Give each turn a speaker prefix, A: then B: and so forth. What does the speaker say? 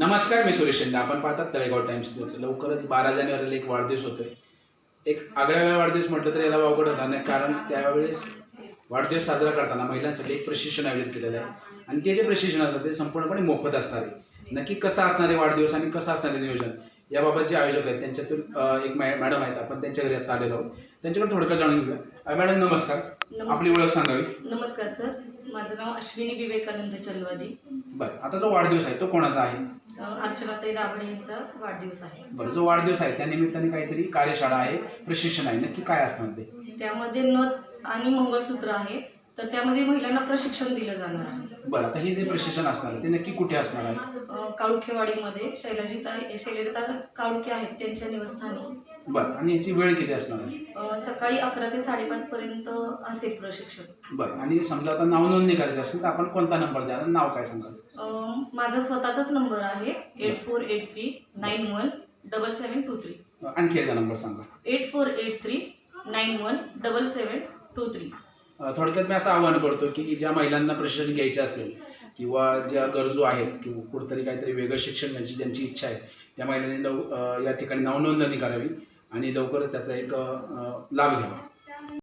A: नमस्कार मी सुरेश शिंदे. आपण पाहतात तळेगाव टाइम्स न्यूज. लवकरच बारा जानेवारीला एक वाढदिवस होतोय. एक आगळ्या वेगळा वाढदिवस म्हटलं तर याला अवघड राहणार नाही कारण त्यावेळेस वाढदिवस साजरा करताना महिलांसाठी एक प्रशिक्षण आयोजित केलेलं आहे. आणि ते जे प्रशिक्षण असतं ते संपूर्णपणे मोफत असणार आहे. नक्की कसं असणार वाढदिवस आणि कसं असणार नियोजन याबाबत जे आयोजक आहेत त्यांच्यातून एक मॅडम आहेत आपण त्यांच्या घरी आता आलेलो आहोत. त्यांच्याकडे थोडक्यात जाणून घेऊया. मॅडम नमस्कार.
B: नमस्कार.
A: आपली ओळख सांगावी.
B: नमस्कार सर. माझं नाव अश्विनी विवेकानंद चंदवादी
A: बरं आता जो वाढदिवस आहे तो कोणाचा आहे?
B: अर्चनाताई दाभडे यांचा वाढदिवस आहे.
A: बरं जो वाढदिवस आहे त्या निमित्ताने काहीतरी कार्यशाळा आहे प्रशिक्षण आहे नक्की काय असणार ते?
B: त्यामध्ये नथ आणि मंगळसूत्र आहे. तर त्यामध्ये महिलांना प्रशिक्षण दिलं जाणार आहे.
A: बरं आता हे जे प्रशिक्षण असणार आहे ते नक्की कुठे असणार आहे?
B: अ, काळुखेवाडीमध्ये शैलाजिता शैलजिता काळुखे आहेत त्यांच्या निवासस्थानी.
A: बरं आणि याची वेळ किती असणार आहे?
B: अ, सकाळी अकरा ते साडेपाच पर्यंत असेल प्रशिक्षण.
A: बरं आणि समजा आता नाव नोंदणी करायची असेल तर आपण कोणता नंबर द्या आणि नाव काय सांगाल?
B: अ, माझा स्वतःचाच नंबर आहे eight four eight three nine one double seven two three.
A: आणखी एकदा नंबर सांगा.
B: Eight four eight three nine one double seven two three.
A: थोडक्यात मी असं आव्हान करतो की ज्या महिलांना प्रशिक्षण घ्यायचे असेल किंवा ज्या गरजू आहेत किंवा कुठंतरी काहीतरी वेगळं शिक्षण घ्यायची ज्यांची इच्छा आहे त्या महिलांनी लव या ठिकाणी नावनोंदणी करावी आणि लवकरच त्याचा एक लाभ घ्यावा.